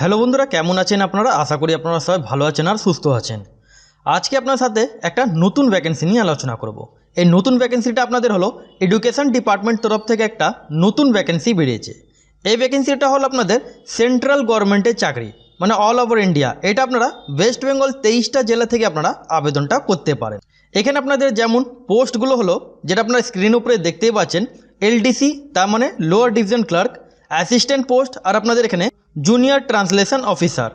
Hello বন্ধুরা, কেমন আছেন আপনারা? আশা করি আপনারা সবাই ভালো আছেন আর সুস্থ আছেন। আজকে আপনার সাথে একটা নতুন ভ্যাকেন্সি নিয়ে আলোচনা করব। এই নতুন ভ্যাকেন্সিটা আপনাদের হলো এডুকেশন ডিপার্টমেন্ট তরফ থেকে একটা নতুন ভ্যাকেন্সি বেরিয়েছে। এই ভ্যাকেন্সিটা হলো আপনাদের সেন্ট্রাল গভর্নমেন্টের চাকরি মানে অল ওভার ইন্ডিয়া এটা আপনারা ওয়েস্ট বেঙ্গল তেইশটা জেলা থেকে আপনারা আবেদনটা করতে পারেন। এখানে আপনাদের যেমন পোস্টগুলো হলো, যেটা আপনারা স্ক্রিন উপরে দেখতেই পাচ্ছেন, এলডিসি, তার মানে lower division clerk assistant post আর আপনাদের এখানে জুনিয়র ট্রান্সলেশন অফিসার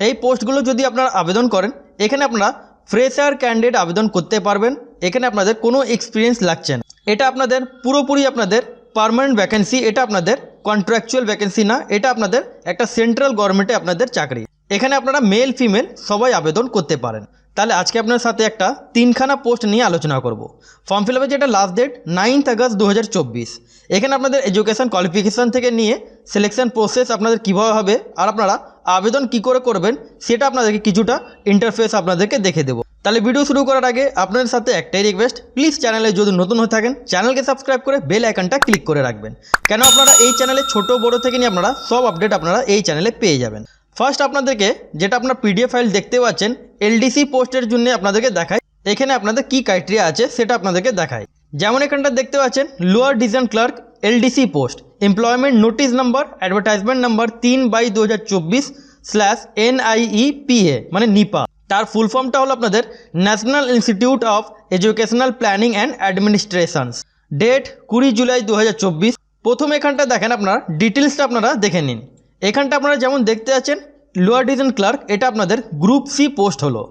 এই পোস্টগুলো যদি আপনারা আবেদন করেন, এখানে আপনারা ফ্রেশার ক্যান্ডিডেট আবেদন করতে পারবেন। এখানে আপনাদের কোনো এক্সপিরিয়েন্স লাগছে না। এটা আপনাদের পুরোপুরি আপনাদের পারমানেন্ট ভ্যাকেন্সি এটা আপনাদের কন্ট্রাকচুয়াল ভ্যাকেন্সি না, এটা আপনাদের একটা সেন্ট্রাল গভর্নমেন্টে আপনাদের চাকরি। এখানে আপনারা মেল ফিমেল সবাই আবেদন করতে পারেন। তাহলে আজকে আপনার সাথে একটা তিনখানা পোস্ট নিয়ে আলোচনা করব। ফর্ম ফিল আপের যেটা লাস্ট ডেট নাইনথ আগস্ট দু হাজার চব্বিশ। এখানে আপনাদের এডুকেশন কোয়ালিফিকেশান থেকে নিয়ে সিলেকশন প্রসেস আপনাদের কীভাবে হবে আর আপনারা আবেদন কি করে করবেন, সেটা আপনাদেরকে কিছুটা ইন্টারফেস আপনাদেরকে দেখে দেবো। তাহলে ভিডিও শুরু করার আগে আপনাদের সাথে একটাই রিকোয়েস্ট প্লিজ চ্যানেলে যদি নতুন হয়ে থাকেন চ্যানেলকে সাবস্ক্রাইব করে বেল আইকনটা ক্লিক করে রাখবেন। কেন আপনারা এই চ্যানেলে ছোট বড় থেকে নিয়ে আপনারা সব আপডেট আপনারা এই চ্যানেলে পেয়ে যাবেন। ফার্স্ট আপনাদেরকে যেটা আপনার পিডিএফ ফাইল দেখতে পাচ্ছেন এলডিসি পোস্টের জন্য আপনাদেরকে দেখায় এখানে আপনাদের কি ক্রাইটেরিয়া আছে সেটা আপনাদেরকে দেখায় যেমন এখানটা দেখতে পাচ্ছেন lower division clerk LDC post employment notice number advertisement number তিন বাই দু হাজার চব্বিশ স্ল্যাশ এনআইইপিএ মানে নিপা। তার ফুল ফর্মটা হলো আপনাদের national institute of educational planning and administrations date কুড়ি জুলাই দু হাজার চব্বিশ। প্রথম এখানটা দেখেন আপনারা ডিটেলসটা আপনারা দেখে নিন। এখানটা আপনারা যেমন দেখতে পাচ্ছেন লোয়ার ডিভিশন ক্লার্ক এটা আপনাদের গ্রুপ সি পোস্ট হলো।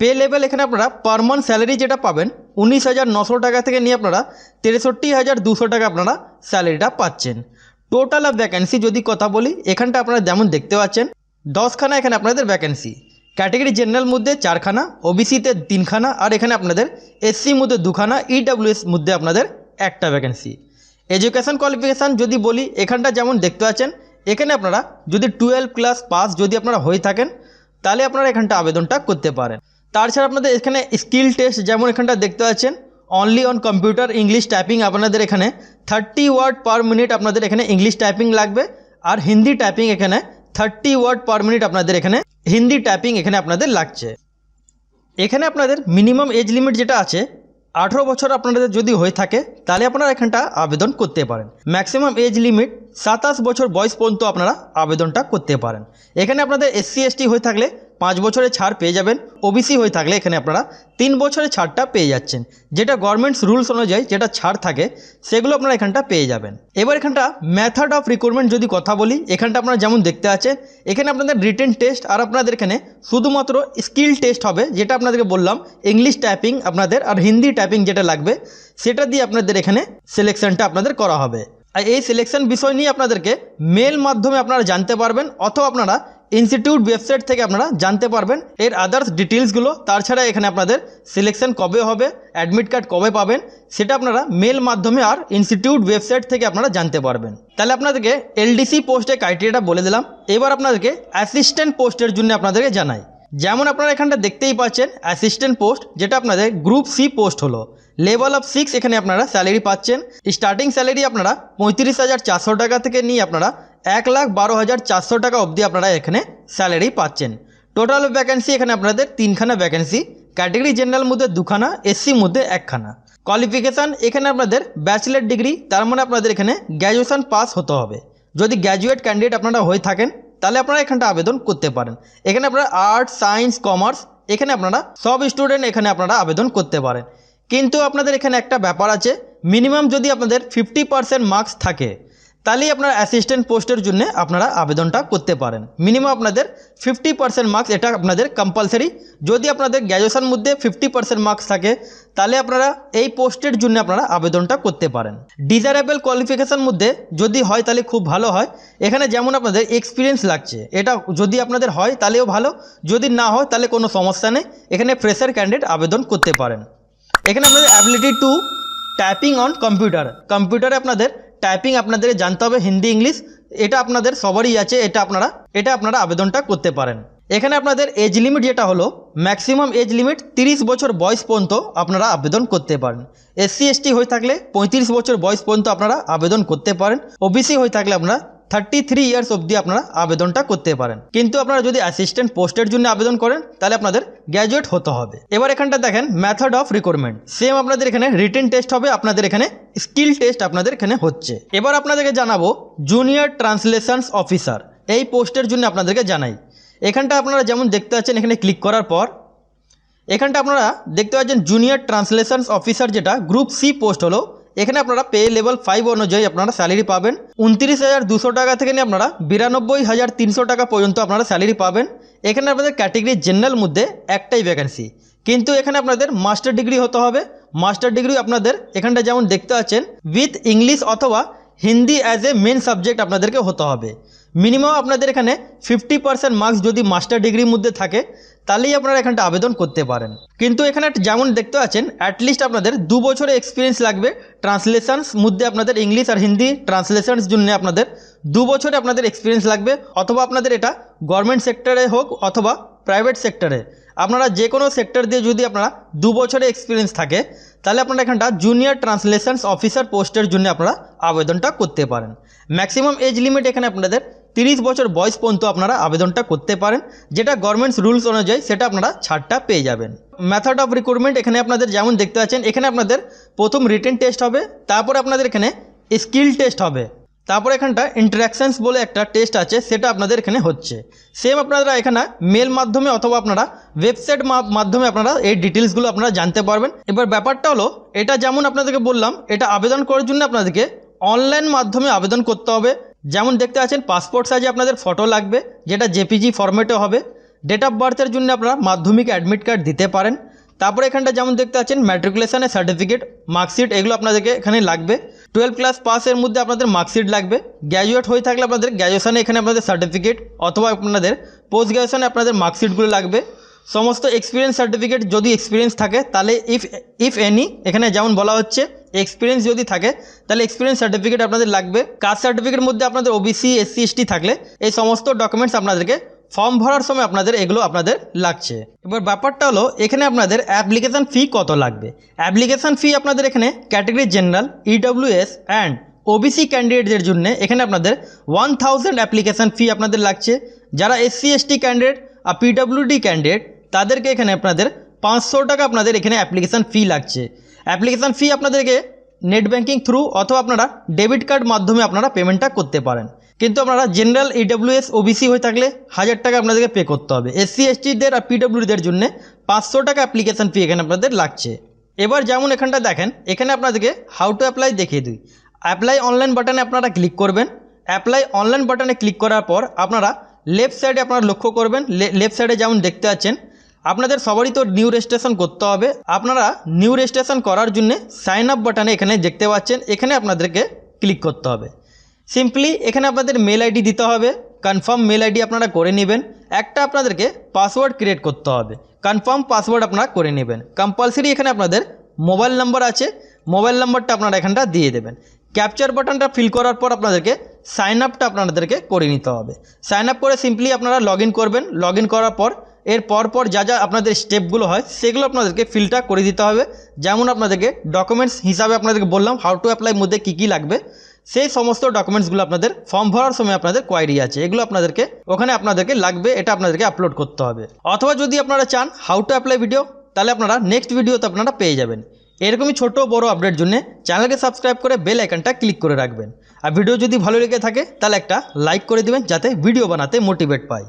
পে লেভেল এখানে আপনারা পার মান্থ স্যালারি যেটা পাবেন, উনিশ হাজার নশো টাকা থেকে নিয়ে আপনারা তেষট্টি হাজার দুশো টাকা আপনারা স্যালারিটা পাচ্ছেন। টোটাল অফ ভ্যাকেন্সি যদি কথা বলি, এখানটা আপনারা যেমন দেখতে পাচ্ছেন, দশখানা এখানে আপনাদের ভ্যাকেন্সি ক্যাটেগরি জেনারেল মধ্যে চারখানা ওবিসিতে তিনখানা, আর এখানে আপনাদের এসসি মধ্যে দুখানা ইডাব্লিউএস মধ্যে আপনাদের একটা ভ্যাকেন্সি এডুকেশন কোয়ালিফিকেশান যদি বলি, এখানটা যেমন দেখতে পাচ্ছেন এখানে আপনারা যদি টুয়েলভ ক্লাস পাস যদি আপনারা হয়ে থাকেন, তাহলে আপনারা এখানটা আবেদনটা করতে পারেন। তাছাড়া আপনাদের এখানে স্কিল টেস্ট যেমন এখানটা দেখতে পাচ্ছেন only on computer English typing আপনাদের এখানে থার্টি ওয়ার্ড পার মিনিট আপনাদের এখানে ইংলিশ টাইপিং লাগবে, আর হিন্দি টাইপিং এখানে থার্টি ওয়ার্ড পার মিনিট আপনাদের এখানে হিন্দি টাইপিং এখানে আপনাদের লাগছে। এখানে আপনাদের মিনিমাম এজ লিমিট যেটা আছে আঠেরো বছর আপনাদের যদি হয়ে থাকে, তাহলে আপনারা এখানটা আবেদন করতে পারেন। ম্যাক্সিমাম এজ লিমিট সাতাশ বছর বয়স পর্যন্ত আপনারা আবেদনটা করতে পারেন। এখানে আপনাদের এসসি এসটি হয়ে থাকলে পাঁচ বছরের ছাড় পেয়ে যাবেন। ওবিসি হয়ে থাকলে এখানে আপনারা তিন বছরের ছাড়টা পেয়ে যাচ্ছেন। যেটা গভর্নমেন্টস রুলস অনুযায়ী যেটা ছাড় থাকে, সেগুলো আপনারা এখানটা পেয়ে যাবেন। এবার এখানটা মেথড অফ রিক্রুটমেন্ট যদি কথা বলি, এখানটা আপনারা যেমন দেখতে আছেন এখানে আপনাদের রিটেন টেস্ট আর আপনাদের এখানে শুধুমাত্র স্কিল টেস্ট হবে, যেটা আপনাদেরকে বললাম ইংলিশ টাইপিং আপনাদের আর হিন্দি টাইপিং যেটা লাগবে, সেটা দিয়ে আপনাদের এখানে সিলেকশনটা আপনাদের করা হবে। আর এই সিলেকশন বিষয় নিয়ে আপনাদেরকে মেল মাধ্যমে আপনারা জানতে পারবেন, অথবা আপনারা ইনস্টিটিউট ওয়েবসাইট থেকে আপনারা জানতে পারবেন। এর আদার্স ডিটেলসগুলো তাছাড়া এখানে আপনাদের সিলেকশন কবে হবে অ্যাডমিট কার্ড কবে পাবেন, সেটা আপনারা মেল মাধ্যমে আর ইনস্টিটিউট ওয়েবসাইট থেকে আপনারা জানতে পারবেন। তাহলে আপনাদেরকে এলডিসি পোস্টের ক্রাইটেরিয়াটা বলে দিলাম। এবার আপনাদেরকে অ্যাসিস্ট্যান্ট পোস্টের জন্য আপনাদেরকে জানাই। যেমন আপনারা এখানটা দেখতেই পাচ্ছেন অ্যাসিস্ট্যান্ট পোস্ট যেটা আপনাদের গ্রুপ সি পোস্ট হলো। লেভেল অফ সিক্স এখানে আপনারা স্যালারি পাচ্ছেন। স্টার্টিং স্যালারি আপনারা পঁয়ত্রিশ হাজার চারশো টাকা থেকে নিয়ে আপনারা এক লাখ বারো হাজার চারশো টাকা অবধি আপনারা এখানে স্যালারি পাচ্ছেন। টোটাল ভ্যাকেন্সি এখানে আপনাদের তিনখানা ভ্যাকেন্সি ক্যাটেগরি জেনারেল মধ্যে দুখানা এসসি মধ্যে একখানা। কোয়ালিফিকেশান এখানে আপনাদের ব্যাচেলার ডিগ্রি তার মানে আপনাদের এখানে গ্র্যাজুয়েশন পাস হতে হবে। যদি গ্র্যাজুয়েট ক্যান্ডিডেট আপনারা হয়ে থাকেন, তাহলে আপনারা এখানটা আবেদন করতে পারেন। এখানে আপনারা আর্টস সায়েন্স কমার্স এখানে আপনারা সব স্টুডেন্ট এখানে আপনারা আবেদন করতে পারেন। কিন্তু আপনাদের এখানে একটা ব্যাপার আছে মিনিমাম যদি আপনাদের ফিফটি পার্সেন্ট মার্কস থাকে তাহলেই আপনারা অ্যাসিস্ট্যান্ট পোস্টের জন্য আপনারা আবেদনটা করতে পারেন। মিনিমাম আপনাদের ফিফটি পার্সেন্ট মার্কস এটা আপনাদের কম্পালসারি যদি আপনাদের গ্র্যাজুয়েশন মধ্যে ফিফটি পার্সেন্ট মার্কস থাকে, তাহলে আপনারা এই পোস্টের জন্য আপনারা আবেদনটা করতে পারেন। ডিজারেবল কোয়ালিফিকেশান মধ্যে যদি হয়, তাহলে খুব ভালো হয়। এখানে যেমন আপনাদের এক্সপিরিয়েন্স লাগছে, এটা যদি আপনাদের হয়, তাহলেও ভালো। যদি না হয়, তাহলে কোনো সমস্যা নেই। এখানে ফ্রেশার ক্যান্ডিডেট আবেদন করতে পারেন। এখানে আপনাদের ability to typing on computer কম্পিউটারে আপনাদের টাইপিং আপনাদের জানতে হবে, হিন্দি, ইংলিশ, এটা আপনাদের সবারই আছে, এটা আপনারা এটা আপনারা আবেদনটা করতে পারেন। এখানে আপনাদের এজ লিমিট যেটা হলো ম্যাক্সিমাম এজ লিমিট তিরিশ বছর বয়স পর্যন্ত আপনারা আবেদন করতে পারেন। এসসি এসটি হয়ে থাকলে পঁয়ত্রিশ বছর বয়স পর্যন্ত আপনারা আবেদন করতে পারেন। ওবিসি হয়ে থাকলে আপনারা থার্টি থ্রি ইয়ার্স অবধি আপনারা আবেদনটা করতে পারেন। কিন্তু আপনারা যদি অ্যাসিস্ট্যান্ট পোস্টের জন্য আবেদন করেন, তাহলে আপনাদের গ্র্যাজুয়েট হতে হবে। এবার এখানটা দেখেন মেথড অফ রিক্রুটমেন্ট সেম আপনাদের এখানে রিটেন টেস্ট হবে, আপনাদের এখানে স্কিল টেস্ট আপনাদের এখানে হচ্ছে। এবার আপনাদেরকে জানাব জুনিয়র ট্রান্সলেশনস অফিসার এই পোস্টের জন্য আপনাদেরকে জানাই। এখানটা আপনারা যেমন দেখতে পাচ্ছেন, এখানে ক্লিক করার পর, এখানটা আপনারা দেখতে পাচ্ছেন জুনিয়র ট্রান্সলেশনস অফিসার যেটা গ্রুপ সি পোস্ট হলো। এখানে আপনারা পে লেভেল ফাইভ অনুযায়ী আপনারা স্যালারি পাবেন। উনত্রিশ হাজার দুশো টাকা থেকে নিয়ে আপনারা বিরানব্বই হাজার তিনশো টাকা পর্যন্ত আপনারা স্যালারি পাবেন। এখানে আপনাদের ক্যাটেগরি জেনারেল মধ্যে একটাই ভ্যাকেন্সি কিন্তু এখানে আপনাদের মাস্টার ডিগ্রি হতে হবে। মাস্টার ডিগ্রি আপনাদের এখানটা যেমন দেখতে পাচ্ছেন উইথ ইংলিশ অথবা Hindi as a main subject আপনাদেরকে হতে হবে। মিনিমাম আপনাদের এখানে ফিফটি পার্সেন্ট মার্কস যদি মাস্টার ডিগ্রির মধ্যে থাকে তাহলেই আপনারা এখানটা আবেদন করতে পারেন। কিন্তু এখানে যেমন দেখতে পাচ্ছেন অ্যাটলিস্ট আপনাদের দু বছরের এক্সপিরিয়েন্স লাগবে। ট্রান্সলেশনস মধ্যে আপনাদের ইংলিশ আর হিন্দি ট্রান্সলেশনস জন্য আপনাদের দু বছরে আপনাদের এক্সপিরিয়েন্স লাগবে, অথবা আপনাদের এটা গভর্নমেন্ট সেক্টরে হোক অথবা প্রাইভেট সেক্টরে আপনারা যে কোনো সেক্টর দিয়ে যদি আপনারা দু বছরের এক্সপিরিয়েন্স থাকে, তাহলে আপনারা এখানটা জুনিয়র ট্রান্সলেশনস অফিসার পোস্টের জন্য আপনারা আবেদনটা করতে পারেন। ম্যাক্সিমাম এজ লিমিট এখানে আপনাদের তিরিশ বছর বয়স পর্যন্ত আপনারা আবেদনটা করতে পারেন। যেটা গভর্নমেন্টস রুলস অনুযায়ী সেটা আপনারা ছাড়টা পেয়ে যাবেন। মেথড অফ রিক্রুটমেন্ট এখানে আপনাদের যেমন দেখতে পাচ্ছেন, এখানে আপনাদের প্রথম রিটেন টেস্ট হবে, তারপর আপনাদের এখানে স্কিল টেস্ট হবে। তারপর এখানটা ইন্টারাকশানস বলে একটা টেস্ট আছে, সেটা আপনাদের এখানে হচ্ছে। সেম আপনারা এখানে মেল মাধ্যমে অথবা আপনারা ওয়েবসাইট মাধ্যমে আপনারা এই ডিটেলসগুলো আপনারা জানতে পারবেন। এবার ব্যাপারটা হলো, এটা যেমন আপনাদেরকে বললাম, এটা আবেদন করার জন্য আপনাদেরকে অনলাইন মাধ্যমে আবেদন করতে হবে। যেমন দেখতে আছেন পাসপোর্ট সাইজে আপনাদের ফটো লাগবে, যেটা জেপিজি ফরম্যাটে হবে। ডেট অফ বার্থের জন্য আপনারা মাধ্যমিক অ্যাডমিট কার্ড দিতে পারেন। তারপরে এখানটা যেমন দেখতে পাচ্ছেন ম্যাট্রিকুলেশনের সার্টিফিকেট মার্কশিট এগুলো আপনাদেরকে এখানে লাগবে। টুয়েলভ ক্লাস পাসের মধ্যে আপনাদের মার্কশিট লাগবে। গ্র্যাজুয়েট হয়ে থাকলে আপনাদের গ্র্যাজুয়েশনে এখানে আপনাদের সার্টিফিকেট অথবা আপনাদের পোস্ট গ্র্যাজুয়েশনে আপনাদের মার্কশিটগুলো লাগবে। সমস্ত এক্সপিরিয়েন্স সার্টিফিকেট যদি এক্সপিরিয়েন্স থাকে, তাহলে ইফ ইফ এনি এখানে যেমন বলা হচ্ছে এক্সপিরিয়েন্স যদি থাকে, তাহলে এক্সপিরিয়েন্স সার্টিফিকেট আপনাদের লাগবে। কাস্ট সার্টিফিকেটের মধ্যে আপনাদের ওবিসি এসসি এসটি থাকলে এই সমস্ত ডকুমেন্টস আপনাদেরকে ফর্ম ভরার সময় আপনাদের এগুলো আপনাদের লাগছে। এবার ব্যাপারটা হলো, এখানে আপনাদের অ্যাপ্লিকেশান ফি কত লাগবে? অ্যাপ্লিকেশান ফি আপনাদের এখানে category general EWS and OBC ক্যান্ডিডেটদের জন্য এখানে আপনাদের ওয়ান থাউজেন্ড অ্যাপ্লিকেশান ফি আপনাদের লাগছে। যারা এসসি এসটি ক্যান্ডিডেট আর পিডব্লিউডি ক্যান্ডিডেট তাদেরকে এখানে আপনাদের পাঁচশো টাকা আপনাদের এখানে অ্যাপ্লিকেশান ফি লাগছে। অ্যাপ্লিকেশান ফি আপনাদেরকে নেট ব্যাঙ্কিং থ্রু অথবা আপনারা ডেবিট কার্ড মাধ্যমে আপনারা পেমেন্টটা করতে পারেন। কিন্তু আপনারা জেনারেল ইডব্লিউএস ওবিসি হয়ে থাকলে হাজার টাকা আপনাদেরকে পে করতে হবে। এসসি এসটিদের আর পিডব্লিউডিদের জন্য পাঁচশো টাকা অ্যাপ্লিকেশান ফি এখানে আপনাদের লাগছে। এবার যেমন এখানটা দেখেন, এখানে আপনাদেরকে হাউ টু অ্যাপ্লাই দেখিয়ে দিই। অ্যাপ্লাই অনলাইন বাটনে আপনারা ক্লিক করবেন। অ্যাপ্লাই অনলাইন বাটনে ক্লিক করার পর আপনারা লেফট সাইডে আপনারা লক্ষ্য করবেন। লেফট সাইডে যেমন দেখতে পাচ্ছেন আপনাদের সবারই তো নিউ রেজিস্ট্রেশন করতে হবে। আপনারা নিউ রেজিস্ট্রেশন করার জন্য সাইন আপ বাটনে এখানে দেখতে পাচ্ছেন, এখানে আপনাদেরকে ক্লিক করতে হবে। সিম্পলি এখানে আপনাদের মেল আইডি দিতে হবে কনফার্ম মেল আইডি আপনারা করে নেবেন। একটা আপনাদেরকে পাসওয়ার্ড ক্রিয়েট করতে হবে কনফার্ম পাসওয়ার্ড আপনারা করে নেবেন। কম্পালসারি এখানে আপনাদের মোবাইল নাম্বার আছে মোবাইল নাম্বারটা আপনারা এখানটা দিয়ে দেবেন। ক্যাপচার বাটনটা ফিল করার পর আপনাদেরকে সাইন আপটা আপনাদেরকে করে নিতে হবে। সাইন আপ করে সিম্পলি আপনারা লগ করবেন। লগ করার পর এর পর পর যা যা আপনাদের স্টেপগুলো হয়, সেগুলো আপনাদেরকে ফিলটা করে দিতে হবে। যেমন আপনাদেরকে ডকুমেন্টস হিসাবে আপনাদেরকে বললাম হাউ টু অ্যাপ্লাই মধ্যে কী কী লাগবে। সেই সমস্ত ডকুমেন্টসগুলো আপনাদের ফর্ম ভরার সময় আপনাদের কোয়ারি আছে। এগুলো আপনাদেরকে, ওখানে আপনাদেরকে লাগবে, এটা আপনাদেরকে আপলোড করতে হবে। অথবা যদি আপনারা চান হাউ টু অ্যাপ্লাই ভিডিও তাহলে আপনারা নেক্সট ভিডিওতে আপনারা পেয়ে যাবেন। এরকমই ছোট বড় আপডেট জন্য চ্যানেলকে সাবস্ক্রাইব করে বেল আইকনটা ক্লিক করে রাখবেন। আর ভিডিও যদি ভালো লেগে থাকে, তাহলে একটা লাইক করে দিবেন, যাতে ভিডিও বানাতে মোটিভেট পায়